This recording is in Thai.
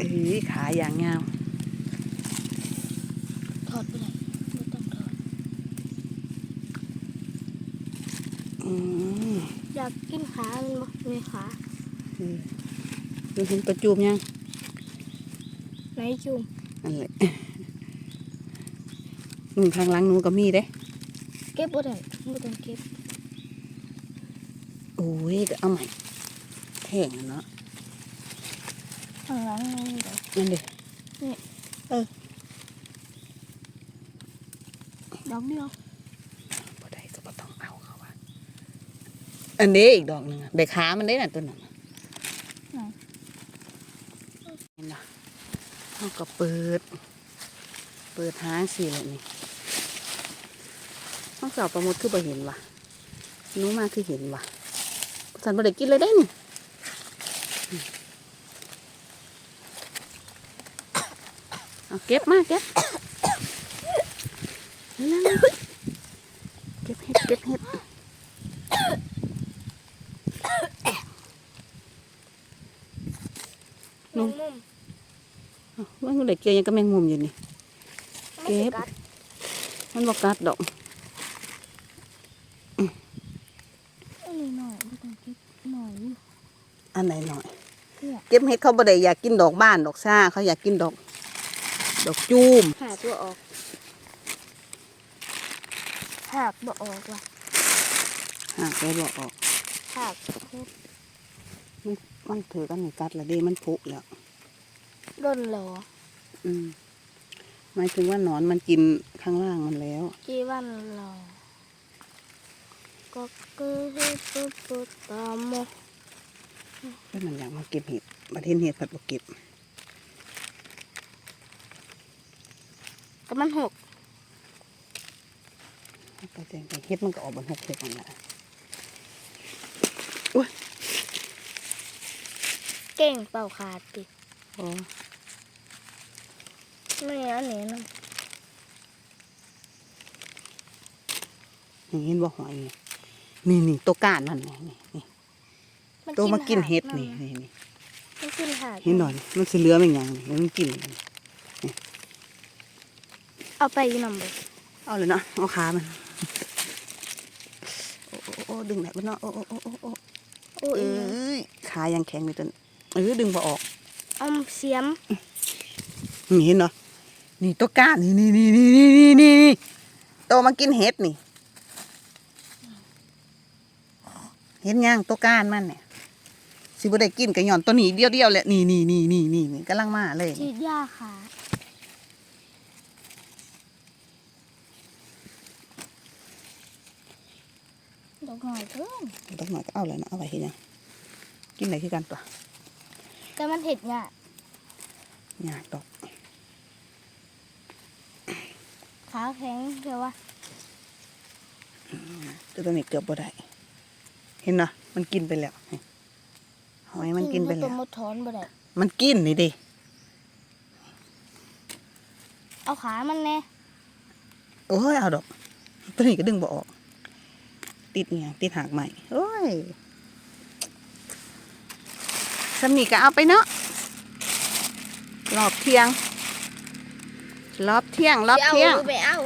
เอ้ยขาอย่างงามถอดไปไหนไม่ต้องถอดอืมอยากกินขามันบ่มีขาดูเห็นประจูมยังไหนจุ่มนั่นแหละหนึ่งข้างหลังหนูก็มีเด้ เก็บบ่ได้บ่ต้องเก็บโอ้ยก็เอาใหม่แท่งอะเนาะ ข้างหลังนี่เด้อนั่นเด้ดอกเดียวบ่ได้ก็บ่ต้องเอาเขาว่าอันนี้อีกดอกหนึงอะได้ขามันได้น่ะตัวนั้นน่ะเห็นปะเขาก็เปิด เปิดหางสิเลยนี่ต้องสอบประมดคือบ่เห็นวะหนูมาคือเห็นวะสันบ่ได้กินเลยได้นี่ เอาเก็บมาเก็บนั่นๆเก็บเห็ดเก็บเห็ดมุมมุมว่ามันได้เกี่ยวหยังก็แมงมุมอยู่นี่ไม่สิกัดมันบอกกัดดอกอันนี้หน่อยบ่ต้องเก็บหน่อยอยู่อันไหนหน่อยเนี่ยเก็บเห็ดเขาบ่ได้อยากกินดอกบ้านดอกซ่าเขาอยากกินดอก ดอกจูมหาตัวออกหากบ่ออกว่ะหากได้บอกออกหากเฮ็ดมันมันถือกันนี่กัดและเดีมันผุแล้วร่นหลออืมหมายถึงว่าหนอนมันกินข้างล่างมันแล้วจีวันหลอก็คือปุ๊บปุ๊บตามโมแล้วมันอยากมาเก็บเห็ดประเทศเห็ดผัดบกเก็บ ก็มันหกไปแจงไปเห็ดมันก็ออกบนหกเห็ดนั่นแหละเก่งเป่าขาดติโอ้ไม่อันนี้นะนี่เห็นบ่หอยนี่นี่นี่ตัวก้านมันนี่นี่นี่ตัวมากินเห็ดนี่นี่นี่มันกินหาดเห็นหน่อยนี่มันสิเหลือมันอย่างนี่มันกินนี่ เอาไปนำเลยเอาเลยเนาะเอาขามันโอ้โอ้ดึงแบบมันเนาะโอ้โอ้โอ้โอ้โอ้เอ้ยขายังแข็งอยู่จนเออดึงพอออกอมเสียมนี่เห็นเนาะนี่ตัวก้านนี่นี่นี่นี่นี่นี่นี่โตมากินเห็ดนี่ เห็ดย่างตัวก้านมันเนี่ยสิบ่ได้กินกระหย่อนตัวนี้เดียวเดียวแหละนี่นี่นี่นี่นี่กำลังมาเลยชิดยาค่ะ ดอกหน่อยเพิ่มต้องหน่อยก็เอาเลยเนาะเอาไว้เห็นยังกินไหนคือกันตัวแต่มันเห็ดเนี่ยยากดอกขาแข็งเดี๋ยวว่าตัวนี้เกือบบ่ได้ เห็นเนาะมันกินไปแล้วนี่หอยมันกินไปตัแล้ววมดถอนบ่ได้มันกินนี่ดิเอาขามันแน่โอ้ยเอาดอกตัวนี้ก็ดึงบ่ออก ติดเนี่ยติดหากใหม่โอ้ยสำนีก็เอาไปเนาะรอบเที่ยง รอบเที่ยง รอบเที่ยงไปเอา